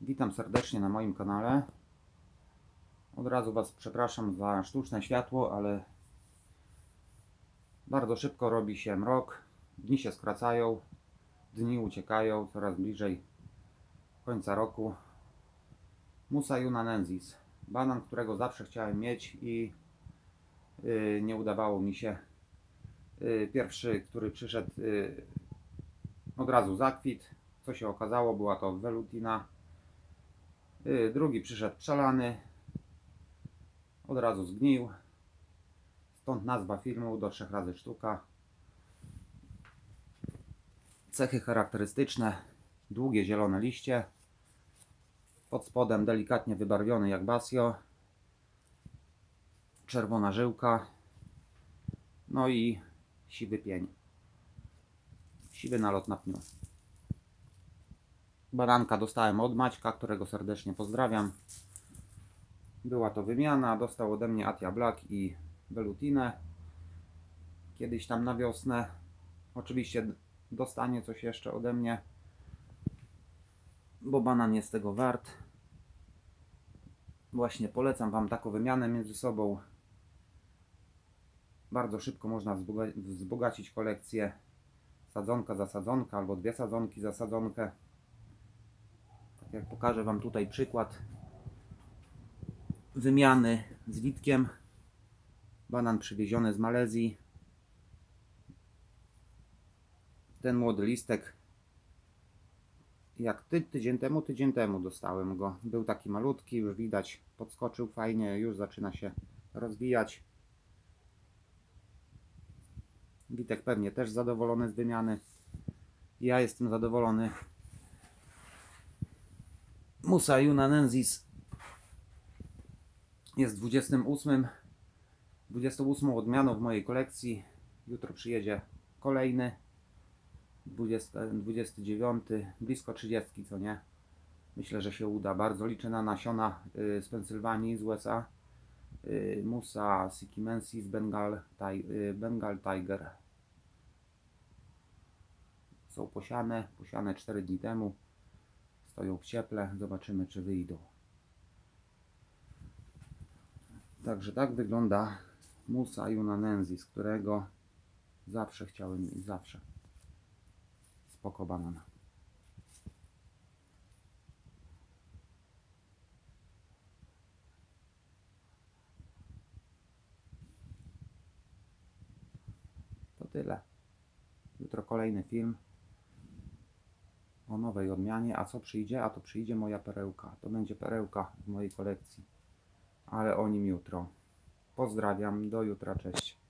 Witam serdecznie na moim kanale. Od razu Was przepraszam za sztuczne światło, ale bardzo szybko robi się mrok. Dni się skracają, dni uciekają coraz bliżej końca roku. Musa Junanensis. Banan, którego zawsze chciałem mieć i yy, nie udawało mi się. Yy, pierwszy, który przyszedł, yy, od razu zakwit. Co się okazało, była to velutina. Yy, Drugi przyszedł przelany. Od razu zgnił. Stąd nazwa filmu do trzech razy sztuka. Cechy charakterystyczne. Długie zielone liście. Pod spodem delikatnie wybarwiony jak basio. Czerwona żyłka. No i siwy pień. Siwy nalot na pniu. Baranka dostałem od Maćka, którego serdecznie pozdrawiam. Była to wymiana. Dostał ode mnie Atia Black i Velutinę. Kiedyś tam na wiosnę. Oczywiście dostanie coś jeszcze ode mnie. Bo banan jest tego wart. Właśnie polecam Wam taką wymianę między sobą. Bardzo szybko można wzboga- wzbogacić kolekcję. Sadzonka za sadzonkę albo dwie sadzonki za sadzonkę. Jak pokażę Wam tutaj przykład wymiany z Witkiem. Banan przywieziony z Malezji. Ten młody listek jak ty, tydzień temu, tydzień temu dostałem go. Był taki malutki, już widać, podskoczył fajnie, już zaczyna się rozwijać. Witek pewnie też zadowolony z wymiany. Ja jestem zadowolony. Musa Junanensis jest 28, 28 odmianą w mojej kolekcji. Jutro przyjedzie kolejny. 20, 29, blisko 30, co nie? Myślę, że się uda. Bardzo liczę na nasiona y, z Pensylwanii, z USA. Y, Musa Sikimensis Bengal, y, Bengal Tiger. Są posiane, posiane 4 dni temu. Stoją w cieple. Zobaczymy, czy wyjdą. Także tak wygląda Musa Junanensis, którego zawsze chciałem mieć, zawsze. Spoko banan. To tyle. Jutro kolejny film o nowej odmianie. A co przyjdzie? A to przyjdzie moja perełka. To będzie perełka w mojej kolekcji. Ale o nim jutro. Pozdrawiam. Do jutra. Cześć.